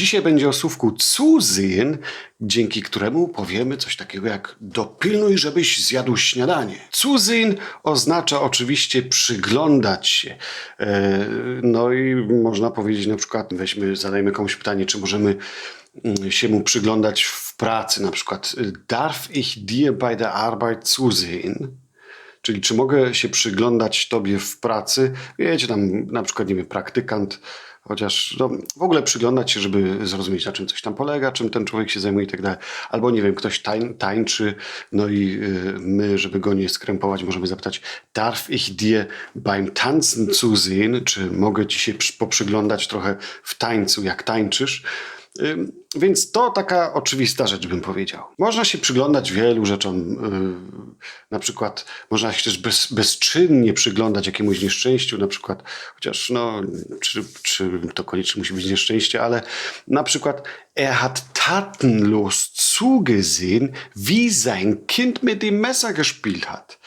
Dzisiaj będzie o słówku zusehen, dzięki któremu powiemy coś takiego jak dopilnuj, żebyś zjadł śniadanie. Zusehen oznacza oczywiście przyglądać się. E, No i można powiedzieć na przykład, weźmy, zadajmy komuś pytanie, czy możemy mm, się mu przyglądać w pracy, na przykład darf ich dir bei der Arbeit zusehen? Czyli czy mogę się przyglądać tobie w pracy? Wiecie, tam na przykład, nie wiem, praktykant, chociaż no, w ogóle przyglądać się, żeby zrozumieć, na czym coś tam polega, czym ten człowiek się zajmuje i tak dalej. Albo, nie wiem, ktoś tań, tańczy, no i y, my, żeby go nie skrępować, możemy zapytać, darf ich dir beim Tanzen zusehen? Czy mogę ci się przy- poprzyglądać trochę w tańcu, jak tańczysz? Więc to taka oczywista rzecz, bym powiedział. Można się przyglądać wielu rzeczom. yy, Na przykład można się też bez, bezczynnie przyglądać jakiemuś nieszczęściu, na przykład, chociaż no, czy, czy to koniecznie musi być nieszczęście, ale na przykład er hat tatenlos zugesehen, wie sein Kind mit dem Messer gespielt hat.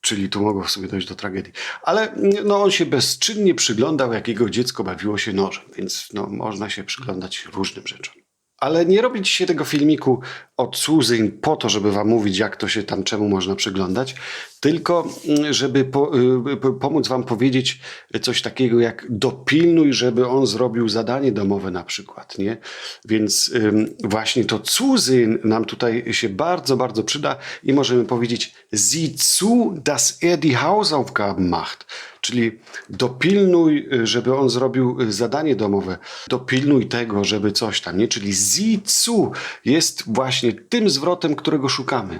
Czyli tu mogło sobie dojść do tragedii. Ale no, on się bezczynnie przyglądał, jak jego dziecko bawiło się nożem, więc no, można się przyglądać różnym rzeczom. Ale nie robić się tego filmiku od Suzyn po to, żeby wam mówić, jak to się tam czemu można przyglądać, tylko mm, żeby po, y, pomóc wam powiedzieć coś takiego jak dopilnuj, żeby on zrobił zadanie domowe na przykład, nie? Więc właśnie to Zusehen nam tutaj się bardzo, bardzo przyda i możemy powiedzieć sieh zu, dass er die Hausaufgaben macht. Czyli dopilnuj, y, żeby on zrobił y, zadanie domowe. Dopilnuj tego, żeby coś tam, nie? Czyli zu jest właśnie tym zwrotem, którego szukamy.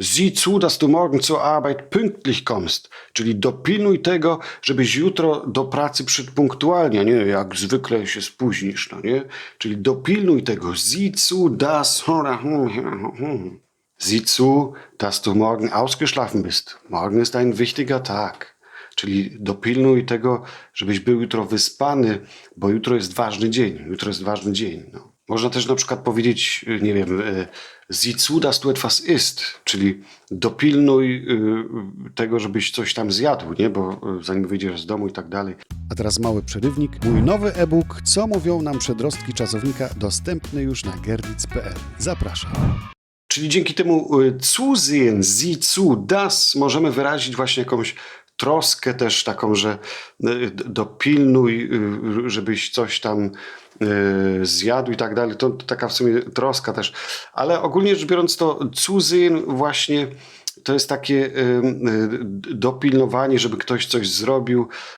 Sieh zu, dass du morgen zur Arbeit pünktlich kommst. Czyli dopilnuj tego, żebyś jutro do pracy przyszedł punktualnie, nie jak zwykle się spóźnisz, no nie? Czyli dopilnuj tego. Sieh zu, dass... Sieh zu, dass du morgen ausgeschlafen bist. Morgen ist ein wichtiger Tag. Czyli dopilnuj tego, żebyś był jutro wyspany, bo jutro jest ważny dzień. Jutro jest ważny dzień. No. Można też na przykład powiedzieć, y, nie wiem, y, sieh zu, dass du etwas czyli dopilnuj y, tego, żebyś coś tam zjadł, nie? bo y, zanim wyjdziesz z domu i tak dalej. A teraz mały przerywnik. Mój nowy e-book Co mówią nam przedrostki czasownika dostępny już na gerlitz.pl. Zapraszam. Czyli dzięki temu y, zusehen, sieh zu, das możemy wyrazić właśnie jakąś troskę też taką, że y, dopilnuj, y, żebyś coś tam y, zjadł i tak dalej. To, taka w sumie troska też. Ale ogólnie rzecz biorąc to zusehen właśnie to jest takie dopilnowanie, żeby ktoś coś zrobił,